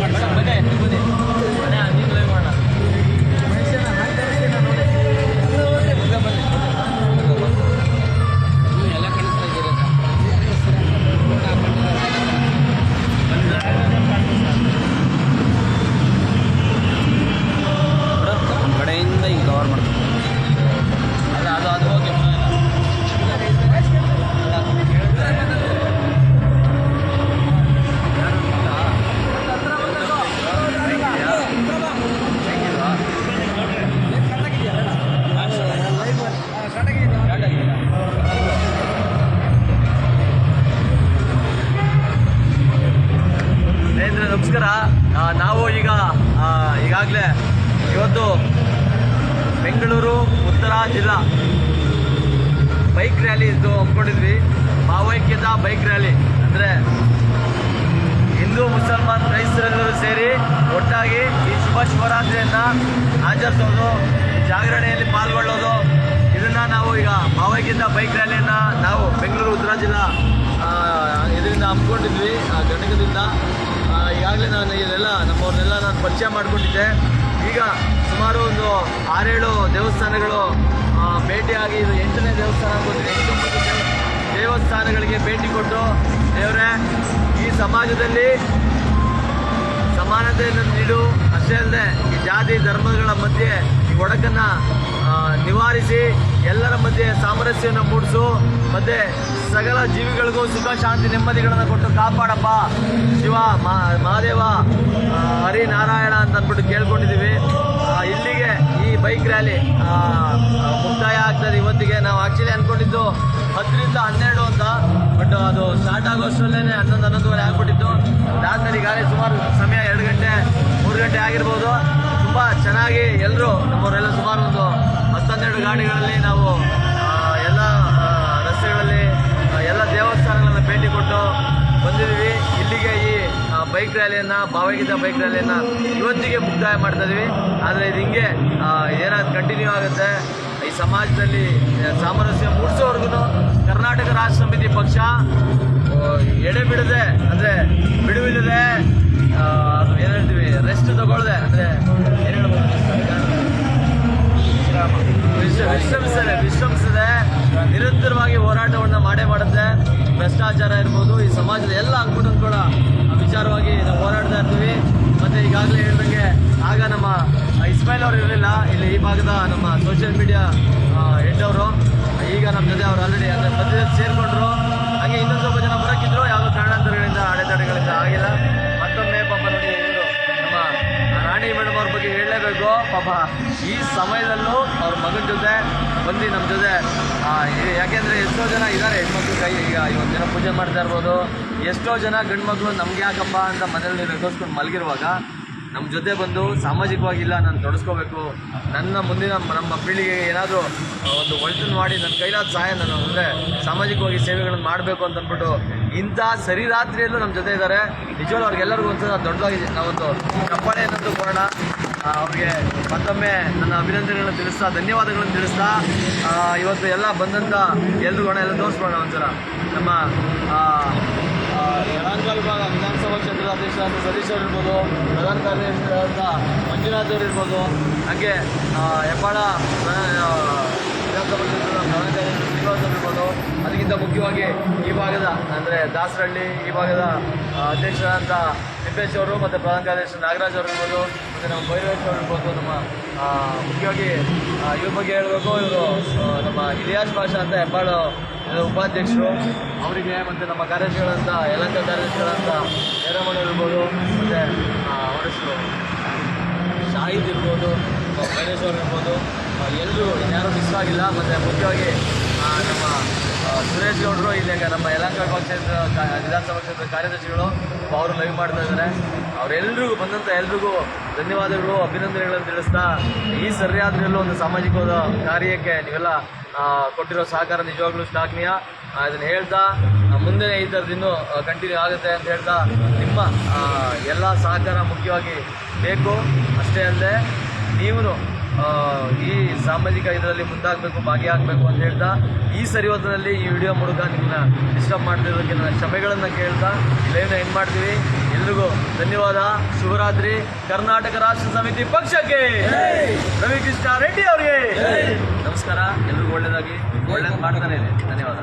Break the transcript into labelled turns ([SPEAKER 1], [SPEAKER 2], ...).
[SPEAKER 1] ಮಾಡ್ಬೇಕು ಇವತ್ತು ಬೆಂಗಳೂರು, ಉತ್ತರ ಜಿಲ್ಲಾ. ಬೈಕ್ ರ್ಯಾಲಿ ಇದು ಹಮ್ಮಿಕೊಂಡಿದ್ವಿ ಭಾವೈಕ್ಯದ ಬೈಕ್ ರ್ಯಾಲಿ. ಅಂದರೆ ಹಿಂದೂ, ಮುಸಲ್ಮಾನ್, ಕ್ರೈಸ್ತರೆಲ್ಲರೂ ಸೇರಿ ಒಟ್ಟಾಗಿ ಈ ಶುಭ ಶಿವರಾತ್ರಿಯನ್ನು ಆಚರಿಸೋದು, ಜಾಗರಣೆಯಲ್ಲಿ ಪಾಲ್ಗೊಳ್ಳೋದು. ಇದನ್ನು ನಾವು ಈಗ ಭಾವೈಕ್ಯದ ಬೈಕ್ ರ್ಯಾಲಿಯನ್ನು ನಾವು ಬೆಂಗಳೂರು, ಉತ್ತರ ಜಿಲ್ಲಾ ಇದರಿಂದ ಹಮ್ಮಿಕೊಂಡಿದ್ವಿ ಘಟಕದಿಂದ ಈಗಾಗಲೇ ನಾನು ಇದೆಲ್ಲ ನಮ್ಮವ್ರನ್ನೆಲ್ಲ ನಾನು ಪರಿಚಯ ಮಾಡಿಕೊಂಡಿದ್ದೆ. ಈಗ ಸುಮಾರು ಒಂದು ಆರೇಳು ದೇವಸ್ಥಾನಗಳು ಭೇಟಿಯಾಗಿ ಇದು ಎಂಟನೇ ದೇವಸ್ಥಾನ ಅನ್ಕೋತೀನಿ ಎಂಟು ದೇವಸ್ಥಾನಗಳಿಗೆ ಭೇಟಿ ಕೊಟ್ಟು ದೇವರೇ, ಈ ಸಮಾಜದಲ್ಲಿ ಸಮಾನತೆಯನ್ನು ನೀಡು. ಅಷ್ಟೇ ಅಲ್ಲದೆ ಈ ಜಾತಿ, ಧರ್ಮಗಳ ಮಧ್ಯೆ ಈ ಒಡಕನ್ನು ನಿವಾರಿಸಿ. ಎಲ್ಲರ ಮಧ್ಯೆ ಸಾಮರಸ್ಯವನ್ನು ಮೂಡಿಸು. ಮತ್ತು ಸಕಲ ಜೀವಿಗಳಿಗೂ ಸುಖ, ಶಾಂತಿ, ನೆಮ್ಮದಿಗಳನ್ನು ಕೊಟ್ಟು ಕಾಪಾಡಪ್ಪ. ಶಿವ ಮಹಾದೇವ ಹರಿನಾರಾಯಣ ಅಂತ ಅಂದ್ಬಿಟ್ಟು ಕೇಳ್ಕೊಂಡಿದ್ದೀವಿ. ಇಲ್ಲಿಗೆ ಈ ಬೈಕ್ ರ್ಯಾಲಿ ಮುಕ್ತಾಯ ಆಗ್ತದೆ ಇವತ್ತಿಗೆ. ನಾವು ಆಕ್ಚುಲಿ ಅಂದ್ಕೊಂಡಿದ್ದು ಹತ್ತರಿಂದ ಹನ್ನೆರಡು ಅಂತ, ಬಟ್ ಅದು ಸ್ಟಾರ್ಟ್ ಆಗೋಷ್ಟರಲ್ಲೇ ಹನ್ನೊಂದು, ಹನ್ನೊಂದುವರೆ ಆಗ್ಬಿಟ್ಟಿತ್ತು. ರಾತ್ರಿ ಈಗಾಗಲೇ ಸುಮಾರು ಸಮಯ ಎರಡು ಗಂಟೆ, ಮೂರು ಗಂಟೆ ಆಗಿರ್ಬೋದು. ತುಂಬ ಚೆನ್ನಾಗಿ ಎಲ್ಲರೂ ನಮ್ಮವರೆಲ್ಲ ಸುಮಾರು ಒಂದು ಹತ್ತನ್ನೆರಡು ಗಾಡಿಗಳಲ್ಲಿ ನಾವು ಎಲ್ಲ ರಸ್ತೆಗಳಲ್ಲಿ ಎಲ್ಲ ದೇವಸ್ಥಾನಗಳನ್ನು ಭೇಟಿ ಕೊಟ್ಟು ಬಂದಿದ್ದೀವಿ. ಇಲ್ಲಿಗೆ ಈ ಬೈಕ್ ರ್ಯಾಲಿಯನ್ನು ಭಾವಗೀತ ಬೈಕ್ ರ್ಯಾಲಿಯನ್ನು ಇವತ್ತಿಗೆ ಮುಕ್ತಾಯ ಮಾಡ್ತಾ ಇದೀವಿ. ಆದರೆ ಇದು ಹಿಂಗೆ ಏನಾದರೂ ಕಂಟಿನ್ಯೂ ಆಗುತ್ತೆ, ಈ ಸಮಾಜದಲ್ಲಿ ಸಾಮರಸ್ಯ ಮೂಡಿಸೋವರೆಗೂ ಕರ್ನಾಟಕ ರಾಷ್ಟ್ರ ಸಮಿತಿ ಪಕ್ಷ ಎಡೆ ಬಿಡದೆ ಅಂದರೆ ವಿಶ್ರಮಿಸದೆ ವಿಶ್ರಮಿಸದೆ. ನಿರಂತರವಾಗಿ ಹೋರಾಟವನ್ನು ಮಾಡೇ ಮಾಡುತ್ತೆ. ಭ್ರಷ್ಟಾಚಾರ ಇರ್ಬೋದು, ಈ ಸಮಾಜದ ಎಲ್ಲ ಅಂಕುಟನ್ ಕೂಡ ವಿಚಾರವಾಗಿ ನಾವು ಹೋರಾಡ್ತಾ ಇರ್ತೀವಿ. ಮತ್ತು ಈಗಾಗಲೇ ಹೇಳಿದಂಗೆ ಆಗ ನಮ್ಮ ಇಸ್ಮಾಯಿಲ್ ಅವರು ಇರಲಿಲ್ಲ. ಇಲ್ಲಿ ಈ ಭಾಗದ ನಮ್ಮ ಸೋಷಿಯಲ್ ಮೀಡಿಯಾ ಹೆಡ್ ಅವರು. ಈಗ ನಮ್ಮ ಜೊತೆ ಅವರು ಆಲ್ರೆಡಿ ಅಂದರೆ ಮಧ್ಯದಲ್ಲಿ ಸೇರಿಕೊಂಡ್ರು. ಹಾಗೆ ಇನ್ನೊಂದು ಸ್ವಲ್ಪ ಜನ ಬರೋಕ್ಕಿದ್ರು. ಯಾವುದೋ ಕಾರಣಾಂತರಗಳಿಂದ ಅಡೆತಡೆಗಳಿಂದ ಆಗಿಲ್ಲ. ಮತ್ತೊಮ್ಮೆ ಪಾಪ ನೋಡಿ ನಮ್ಮ ರಾಣಿ ಮೇಡಮ್ ಅವ್ರ ಬಗ್ಗೆ ಹೇಳಲೇಬೇಕು. ಪಾಪ ಈ ಸಮಯದಲ್ಲೂ ಅವ್ರ ಮಗನ ಜೊತೆ ಬಂದು ನಮ್ಮ ಜೊತೆ ಯಾಕೆಂದರೆ ಎಷ್ಟೋ ಜನ ಇದ್ದಾರೆ ಹೆಣ್ಮಕ್ಳು ಕೈ, ಈಗ ಇವತ್ತು ಜನ ಪೂಜೆ ಮಾಡ್ತಾ ಇರ್ಬೋದು. ಎಷ್ಟೋ ಜನ ಗಂಡು ಮಕ್ಕಳು ನಮ್ಗೆ ಯಾಕಪ್ಪ ಅಂತ ಮನೇಲಿ ರೆಗೋಸ್ಕೊಂಡು ಮಲಗಿರುವಾಗ ನಮ್ಮ ಜೊತೆ ಬಂದು ಸಾಮಾಜಿಕವಾಗಿಲ್ಲ, ನಾನು ತೊಡಸ್ಕೋಬೇಕು, ನನ್ನ ಮುಂದಿನ ನಮ್ಮ ಪೀಳಿಗೆಗೆ ಏನಾದರೂ ಒಂದು ಒಳ್ತನ್ನು ಮಾಡಿ, ನನ್ನ ಕೈಲಾದ ಸಹಾಯ ನಾನು ಅಂದರೆ ಸಾಮಾಜಿಕವಾಗಿ ಸೇವೆಗಳನ್ನು ಮಾಡಬೇಕು ಅಂತ ಅಂದ್ಬಿಟ್ಟು ಇಂಥ ಸರಿ ರಾತ್ರಿಯಲ್ಲೂ ನಮ್ಮ ಜೊತೆ ಇದ್ದಾರೆ ನಿಜವಾಗ್ಲೂ ಅವ್ರಿಗೆಲ್ಲರಿಗೂ ಒಂದ್ಸಲ ದೊಡ್ಡದಾಗಿ ನಾವೊಂದು ಕಪ್ಪಾಳೆ ಅನ್ನೋದು ಕೊಡೋಣ. ಅವ್ರಿಗೆ ಮತ್ತೊಮ್ಮೆ ನನ್ನ ಅಭಿನಂದನೆಗಳನ್ನು ತಿಳಿಸ್ತಾ ಧನ್ಯವಾದಗಳನ್ನು ತಿಳಿಸ್ತಾ ಇವತ್ತು ಎಲ್ಲ ಬಂದಂಥ ಹಣ ಎಲ್ಲ ತೋರಿಸ್ಬೋಣ ಒಂದ್ಸಲ. ನಮ್ಮ ಆ, ಭಾಗ ವಿಧಾನಸಭಾ ಕ್ಷೇತ್ರದ ಅಧ್ಯಕ್ಷರಾದ ಸತೀಶ್ ಅವರು ಇರ್ಬೋದು ಪ್ರಧಾನ ಕಾರ್ಯದರ್ಶಿಯಾದ ಮಂಜುನಾಥ್ ಅವರು ಇರ್ಬೋದು ಹಾಗೆ ಹೆಬ್ಬಾಳ ಅದಕ್ಕಿಂತ ಮುಖ್ಯವಾಗಿ ಈ ಭಾಗದ ಅಂದರೆ ದಾಸರಹಳ್ಳಿ, ಈ ಭಾಗದ ಅಧ್ಯಕ್ಷರಾದಂತಹ ತಿಪ್ಪೇಶ್ ಅವರು ಮತ್ತು ಪ್ರಧಾನ ಕಾರ್ಯದರ್ಶಿ ನಾಗರಾಜ್ ಅವರು ಇರ್ಬೋದು, ಮತ್ತು ನಮ್ಮ ಭೈರವೇಶ್ ಅವರು ಇರ್ಬೋದು, ನಮ್ಮ ಮುಖ್ಯವಾಗಿ ಇವ್ರ ಬಗ್ಗೆ ಹೇಳಬೇಕು, ಇವರು ನಮ್ಮ ಇಲಿಯಾಸ್ ಭಾಷಾ ಅಂತ ಹೆಬ್ಬಾಳು ಉಪಾಧ್ಯಕ್ಷರು. ಅವರಿಗೆ ಮತ್ತು ನಮ್ಮ ಕಾರ್ಯದರ್ಶಿಗಳಂತ, ಯಲಂಕ ಕಾರ್ಯದರ್ಶಿಗಳಂತ ಜಯರಾಮಣ್ಣ ಇರ್ಬೋದು, ಮತ್ತು ಅವರ ಹೆಸರು ಶಾಹಿದ್ ಇರ್ಬೋದು ಅವರು ಇರ್ಬೋದು. ಎಲ್ಲರೂ ಯಾರೂ ಮಿಸ್ ಆಗಿಲ್ಲ, ಮತ್ತು ಮುಖ್ಯವಾಗಿ ನಮ್ಮ ಸುರೇಶ್ ಗೌಡರು ಇಲ್ಲಿ ನಮ್ಮ ಯಲಹಂಕ ಕ್ಷೇತ್ರ ವಿಧಾನಸಭಾ ಕ್ಷೇತ್ರದ ಕಾರ್ಯದರ್ಶಿಗಳು ಅವರು ಲೈವ್ ಮಾಡ್ತಾ ಇದ್ದಾರೆ ಅವರೆಲ್ಲರಿಗೂ ಬಂದಂಥ ಎಲ್ರಿಗೂ ಧನ್ಯವಾದಗಳು ಅಭಿನಂದನೆಗಳನ್ನು ತಿಳಿಸ್ತಾ, ಈ ಸರಿಯಾದ್ರಲ್ಲೂ ಒಂದು ಸಾಮಾಜಿಕವಾದ ಕಾರ್ಯಕ್ಕೆ ನೀವೆಲ್ಲ ಕೊಟ್ಟಿರೋ ಸಹಕಾರ ನಿಜವಾಗ್ಲೂ ಶ್ಲಾಘನೀಯ. ಅದನ್ನು ಹೇಳ್ತಾ ಮುಂದೆ ಈ ಇನ್ನೂ ಕಂಟಿನ್ಯೂ ಆಗುತ್ತೆ ಅಂತ ಹೇಳ್ತಾ, ನಿಮ್ಮ ಎಲ್ಲ ಸಹಕಾರ ಮುಖ್ಯವಾಗಿ ಬೇಕು. ಅಷ್ಟೇ ಅಲ್ಲದೆ ನೀವು ಈ ಸಾಮಾಜಿಕ ಇದರಲ್ಲಿ ಮುಂದಾಗಬೇಕು, ಭಾಗಿಯಾಗಬೇಕು ಅಂತ ಹೇಳ್ತಾ, ಈ ಸರಿ ಹೋದರಲ್ಲಿ ಈ ವಿಡಿಯೋ ಮೂಲಕ ನಿಮ್ಮನ್ನ ಡಿಸ್ಟರ್ಬ್ ಮಾಡ್ತಿರೋದಕ್ಕೆ ನನ್ನ ಕ್ಷಮೆಗಳನ್ನು ಕೇಳ್ತಾ, ಇಲ್ಲೇನು ಏನು ಮಾಡ್ತೀವಿ. ಎಲ್ರಿಗೂ ಧನ್ಯವಾದ, ಶುಭರಾತ್ರಿ. ಕರ್ನಾಟಕ ರಾಷ್ಟ್ರ ಸಮಿತಿ ಪಕ್ಷಕ್ಕೆ ರವಿಕೃಷ್ಣ ರೆಡ್ಡಿ ಅವರಿಗೆ ನಮಸ್ಕಾರ. ಎಲ್ರಿಗೂ ಒಳ್ಳೇದಾಗಿ. ಒಳ್ಳೇದು ಮಾಡ್ತಾನೆ ಇದೆ. ಧನ್ಯವಾದ.